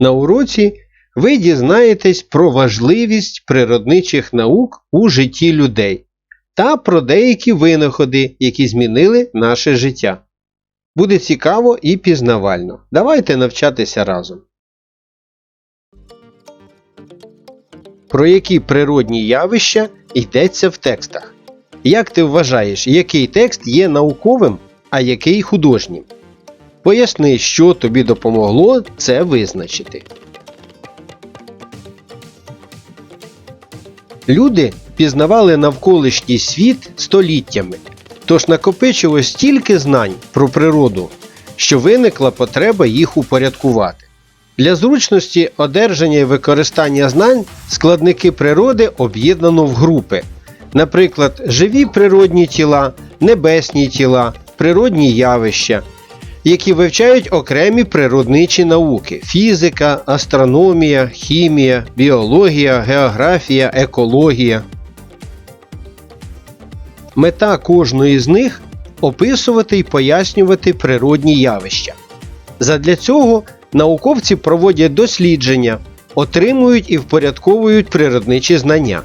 На уроці ви дізнаєтесь про важливість природничих наук у житті людей та про деякі винаходи, які змінили наше життя. Буде цікаво і пізнавально. Давайте навчатися разом. Про які природні явища йдеться в текстах? Як ти вважаєш, який текст є науковим, а який художнім? Поясни, що тобі допомогло це визначити. Люди пізнавали навколишній світ століттями, тож накопичилось стільки знань про природу, що виникла потреба їх упорядкувати. Для зручності одержання і використання знань складники природи об'єднано в групи, наприклад, живі природні тіла, небесні тіла, природні явища, які вивчають окремі природничі науки: фізика, астрономія, хімія, біологія, географія, екологія. Мета кожної з них описувати і пояснювати природні явища. Задля цього науковці проводять дослідження, отримують і впорядковують природничі знання.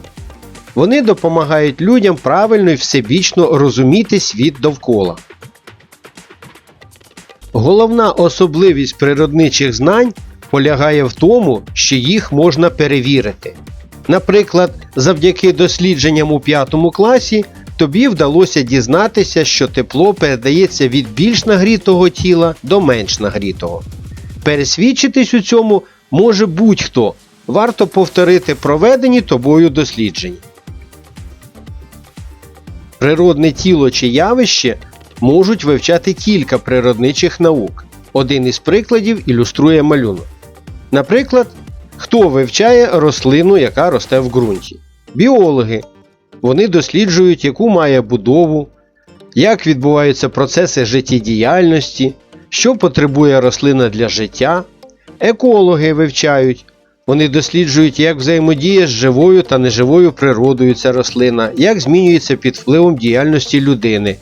Вони допомагають людям правильно і всебічно розуміти світ довкола. Головна особливість природничих знань полягає в тому, що їх можна перевірити. Наприклад, завдяки дослідженням у 5 класі тобі вдалося дізнатися, що тепло передається від більш нагрітого тіла до менш нагрітого. Пересвідчитись у цьому може будь-хто. Варто повторити проведені тобою дослідження. Природне тіло чи явище можуть вивчати кілька природничих наук. Один із прикладів ілюструє малюнок. Наприклад, хто вивчає рослину, яка росте в ґрунті? Біологи. Вони досліджують, яку має будову, як відбуваються процеси життєдіяльності, що потребує рослина для життя. Екологи вивчають. Вони досліджують, як взаємодіє з живою та неживою природою ця рослина, як змінюється під впливом діяльності людини.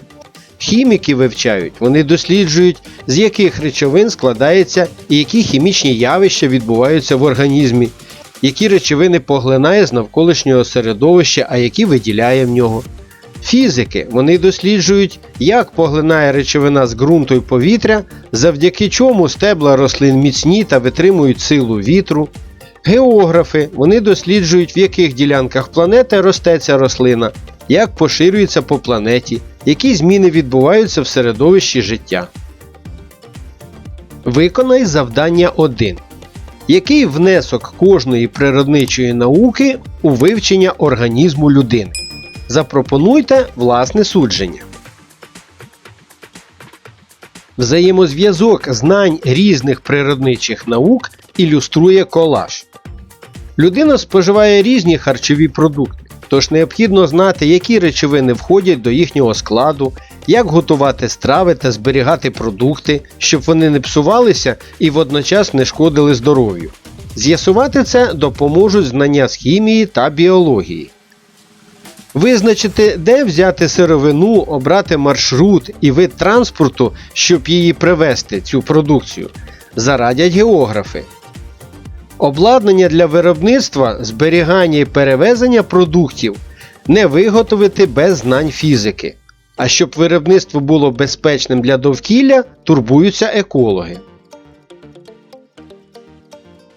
Хіміки вивчають, вони досліджують, з яких речовин складається і які хімічні явища відбуваються в організмі, які речовини поглинає з навколишнього середовища, а які виділяє в нього. Фізики вони досліджують, як поглинає речовина з ґрунту і повітря, завдяки чому стебла рослин міцні та витримують силу вітру. Географи вони досліджують, в яких ділянках планети росте ця рослина, як поширюється по планеті, які зміни відбуваються в середовищі життя. Виконай завдання 1. Який внесок кожної природничої науки у вивчення організму людини? Запропонуйте власне судження. Взаємозв'язок знань різних природничих наук ілюструє колаж. Людина споживає різні харчові продукти, тож необхідно знати, які речовини входять до їхнього складу, як готувати страви та зберігати продукти, щоб вони не псувалися і водночас не шкодили здоров'ю. З'ясувати це допоможуть знання з хімії та біології. Визначити, де взяти сировину, обрати маршрут і вид транспорту, щоб її привезти, цю продукцію, зарадять географи. Обладнання для виробництва, зберігання і перевезення продуктів не виготовити без знань фізики. А щоб виробництво було безпечним для довкілля, турбуються екологи.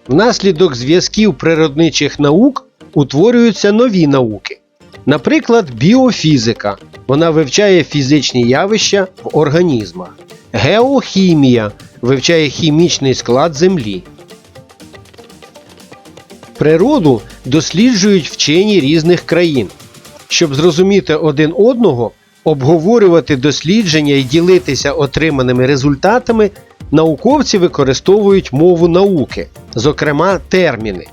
Внаслідок зв'язків природничих наук утворюються нові науки. Наприклад, біофізика. Вона вивчає фізичні явища в організмах. Геохімія вивчає хімічний склад Землі. Природу досліджують вчені різних країн. Щоб зрозуміти один одного, обговорювати дослідження і ділитися отриманими результатами, науковці використовують мову науки, зокрема терміни.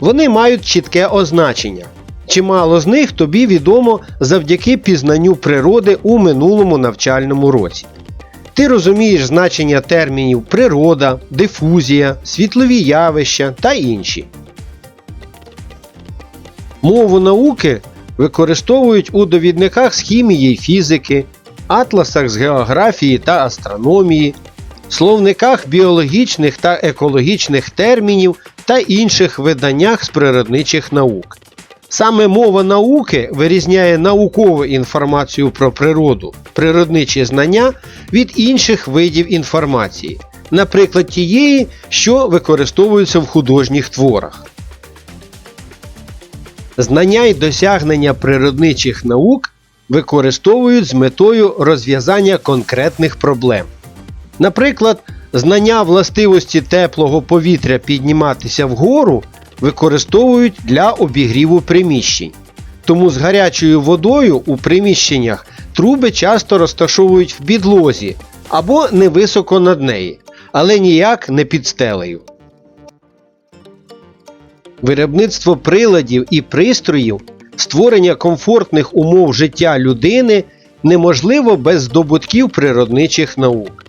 Вони мають чітке означення. Чимало з них тобі відомо завдяки пізнанню природи у минулому навчальному році. Ти розумієш значення термінів природа, дифузія, світлові явища та інші. Мову науки використовують у довідниках з хімії й фізики, атласах з географії та астрономії, словниках біологічних та екологічних термінів та інших виданнях з природничих наук. Саме мова науки вирізняє наукову інформацію про природу, природничі знання від інших видів інформації, наприклад, тієї, що використовуються в художніх творах. Знання й досягнення природничих наук використовують з метою розв'язання конкретних проблем. Наприклад, знання властивості теплого повітря підніматися вгору використовують для обігріву приміщень. Тому з гарячою водою у приміщеннях труби часто розташовують в підлозі або невисоко над неї, але ніяк не під стелею. Виробництво приладів і пристроїв, створення комфортних умов життя людини неможливо без здобутків природничих наук.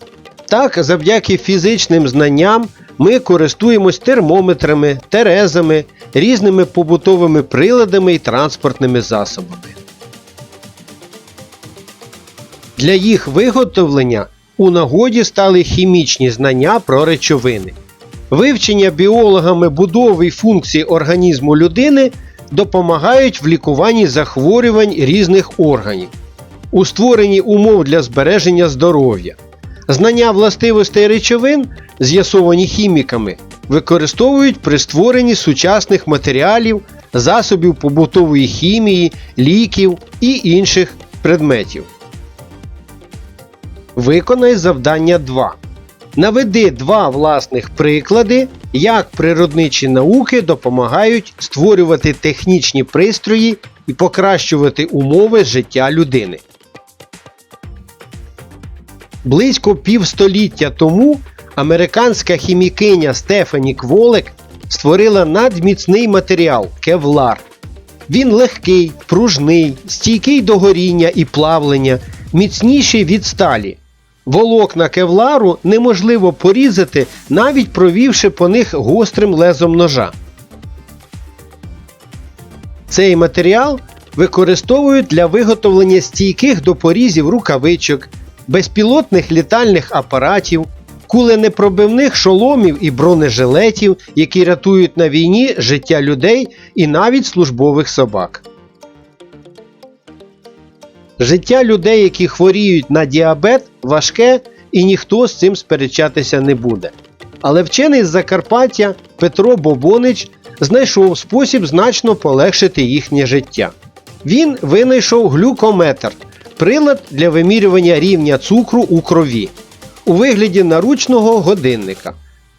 Так, завдяки фізичним знанням ми користуємось термометрами, терезами, різними побутовими приладами і транспортними засобами. Для їх виготовлення у нагоді стали хімічні знання про речовини. Вивчення біологами будови й функцій організму людини допомагають в лікуванні захворювань різних органів, у створенні умов для збереження здоров'я. Знання властивостей речовин, з'ясовані хіміками, використовують при створенні сучасних матеріалів, засобів побутової хімії, ліків і інших предметів. Виконай завдання 2. Наведи два власних приклади, як природничі науки допомагають створювати технічні пристрої і покращувати умови життя людини. Близько півстоліття тому американська хімікиня Стефані Кволек створила надміцний матеріал кевлар. Він легкий, пружний, стійкий до горіння і плавлення, міцніший від сталі. Волокна кевлару неможливо порізати, навіть провівши по них гострим лезом ножа. Цей матеріал використовують для виготовлення стійких до порізів рукавичок, безпілотних літальних апаратів, куленепробивних шоломів і бронежилетів, які рятують на війні життя людей і навіть службових собак. Життя людей, які хворіють на діабет, важке і ніхто з цим сперечатися не буде. Але вчений з Закарпаття Петро Бобонич знайшов спосіб значно полегшити їхнє життя. Він винайшов глюкометр прилад для вимірювання рівня цукру у крові у вигляді наручного годинника.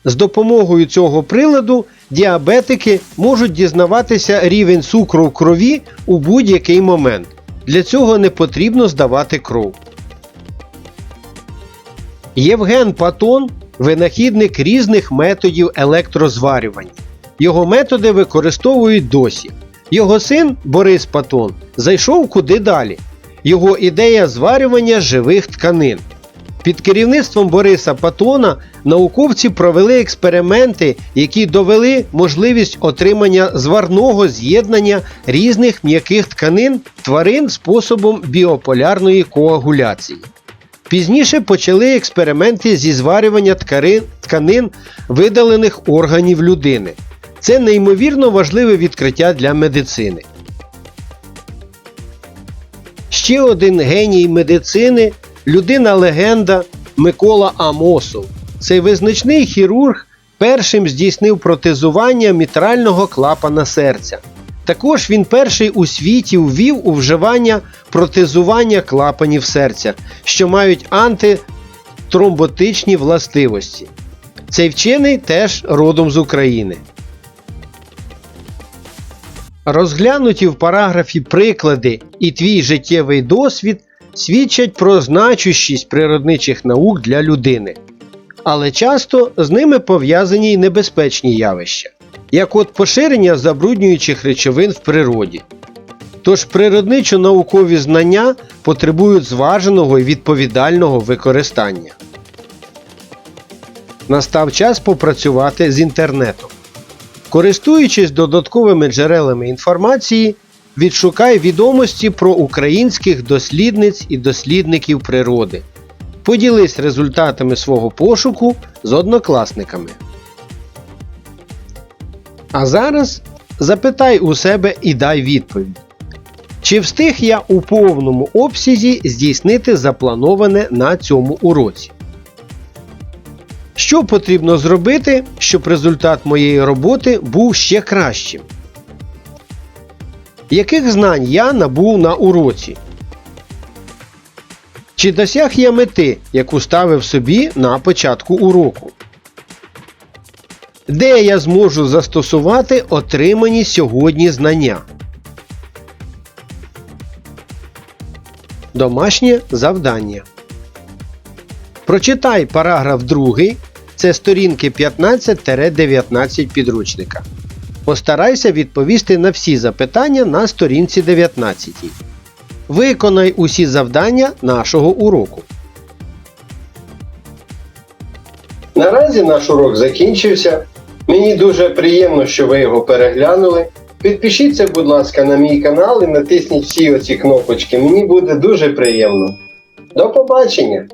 З допомогою цього приладу діабетики можуть дізнаватися рівень цукру в крові у будь-який момент. Для цього не потрібно здавати кров. Євген Патон винахідник різних методів електрозварювання. Його методи використовують досі. Його син Борис Патон зайшов куди далі. Його ідея зварювання живих тканин. Під керівництвом Бориса Патона науковці провели експерименти, які довели можливість отримання зварного з'єднання різних м'яких тканин тварин способом біополярної коагуляції. Пізніше почали експерименти зі зварювання тканин видалених органів людини. Це неймовірно важливе відкриття для медицини. Ще один геній медицини людина-легенда Микола Амосов. Цей визначний хірург першим здійснив протезування мітрального клапана серця. Також він перший у світі ввів у вживання протезування клапанів серця, що мають антитромботичні властивості. Цей вчений теж родом з України. Розглянуті в параграфі приклади і твій життєвий досвід свідчать про значущість природничих наук для людини. Але часто з ними пов'язані й небезпечні явища, як от поширення забруднюючих речовин в природі. Тож природничо-наукові знання потребують зваженого і відповідального використання. Настав час попрацювати з інтернетом. Користуючись додатковими джерелами інформації, відшукай відомості про українських дослідниць і дослідників природи. Поділись результатами свого пошуку з однокласниками. А зараз запитай у себе і дай відповідь. Чи встиг я у повному обсязі здійснити заплановане на цьому уроці? Що потрібно зробити, щоб результат моєї роботи був ще кращим? Яких знань я набув на уроці? Чи досяг я мети, яку ставив собі на початку уроку? Де я зможу застосувати отримані сьогодні знання? Домашнє завдання. Прочитай параграф 2. Це сторінки 15-19 підручника. Постарайся відповісти на всі запитання на сторінці 19. Виконай усі завдання нашого уроку. Наразі наш урок закінчився. Мені дуже приємно, що ви його переглянули. Підпишіться, будь ласка, на мій канал і натисніть всі оці кнопочки. Мені буде дуже приємно. До побачення!